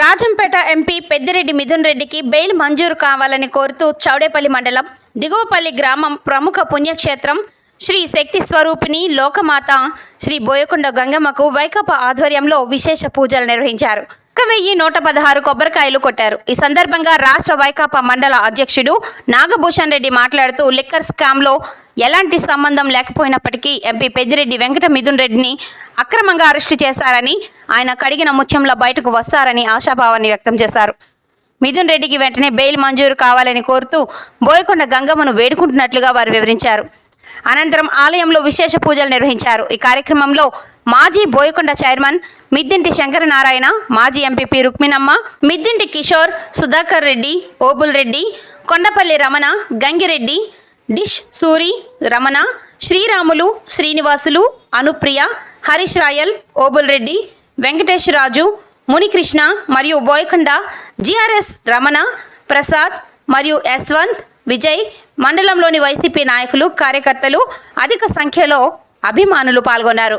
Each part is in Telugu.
రాజంపేట ఎంపీ పెద్దిరెడ్డి మిథున్ రెడ్డికి బెయిల్ మంజూరు కావాలని కోరుతూ చౌడేపల్లి మండలం దిగువపల్లి గ్రామం ప్రముఖ పుణ్యక్షేత్రం శ్రీ శక్తి స్వరూపిణి లోకమాత శ్రీ బోయకొండ గంగమ్మకు వైకాపా ఆధ్వర్యంలో విశేష పూజలు నిర్వహించారు. ఒక్క వెయ్యి నూట పదహారు కొబ్బరికాయలు కొట్టారు. ఈ సందర్భంగా రాష్ట్ర వైకాపా మండల అధ్యక్షుడు నాగభూషణ్ రెడ్డి మాట్లాడుతూ లిక్కర్ స్కామ్లో ఎలాంటి సంబంధం లేకపోయినప్పటికీ ఎంపీ పెద్దిరెడ్డి వెంకట మిథున్ రెడ్డిని అక్రమంగా అరెస్టు చేశారని ఆయన కడిగిన ముత్యంలో బయటకు వస్తారని ఆశాభావాన్ని వ్యక్తం చేశారు. మిథున్ రెడ్డికి వెంటనే బెయిల్ మంజూరు కావాలని కోరుతూ బోయకొండ గంగమ్మను వేడుకుంటున్నట్లుగా వారు వివరించారు. అనంతరం ఆలయంలో విశేష పూజలు నిర్వహించారు. ఈ కార్యక్రమంలో మాజీ బోయకొండ చైర్మన్ మిద్దింటి శంకరనారాయణ మాజీ MPP Rukminamma Middinti Kishore Sudhakar Reddy Obul Reddy Kondapalli Ramana Gangireddy Dish Suri Ramana Sriramulu Srinivasulu Anupriya Harish Royal Obul Reddy Venkateswaraju Munikrishna మరియు బోయకొండ జిఆర్ఎస్ రమణ ప్రసాద్ మరియు యశ్వంత్ విజయ్ మండలంలోని వైసీపీ నాయకులు కార్యకర్తలు అధిక సంఖ్యలో అభిమానులు పాల్గొన్నారు.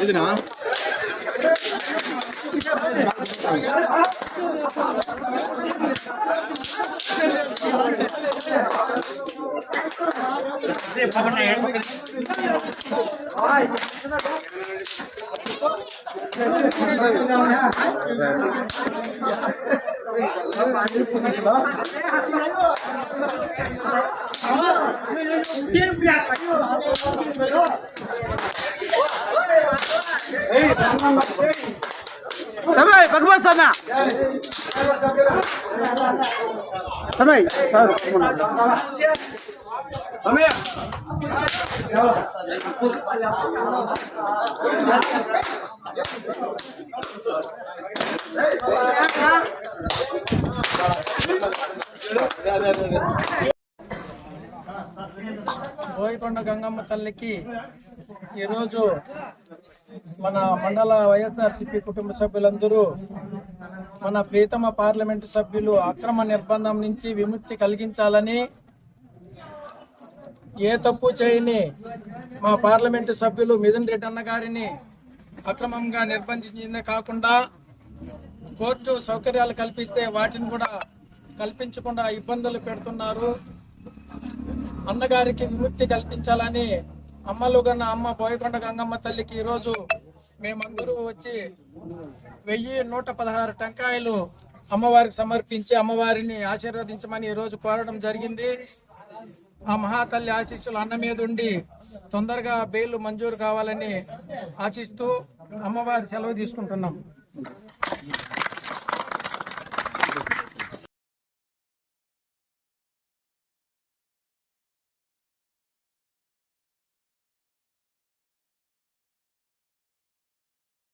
얘들아 tiên việt phải như là tiên việt thôi સમય ભગવત સમા સમય સર સમય Yeah, yeah, yeah. Boyakonda Gangamma తల్లికి ఈరోజు మన మండల వైఎస్ఆర్సిపి కుటుంబ సభ్యులందరూ మన ప్రీతమ పార్లమెంటు సభ్యులు అక్రమ నిర్బంధం నుంచి విముక్తి కలిగించాలని ఏ తప్పు చేయని మా పార్లమెంటు సభ్యులు మిథున్ రెడ్డి అన్న గారిని అక్రమంగా నిర్బంధించిందే కాకుండా కోర్టు సౌకర్యాలు కల్పిస్తే వాటిని కూడా కల్పించకుండా ఇబ్బందులు పెడుతున్నారు. అన్నగారికి విముక్తి కల్పించాలని అమ్మలుగన్న అమ్మ బోయకొండ గంగమ్మ తల్లికి ఈరోజు మేమందరూ వచ్చి వెయ్యి నూట పదహారు టెంకాయలు అమ్మవారికి సమర్పించి అమ్మవారిని ఆశీర్వదించమని ఈరోజు కోరడం జరిగింది. ఆ మహాతల్లి ఆశీస్సులు అన్న మీద ఉండి తొందరగా బెయిల్ మంజూరు కావాలని ఆశిస్తూ అమ్మవారి సెలవు తీసుకుంటున్నాం.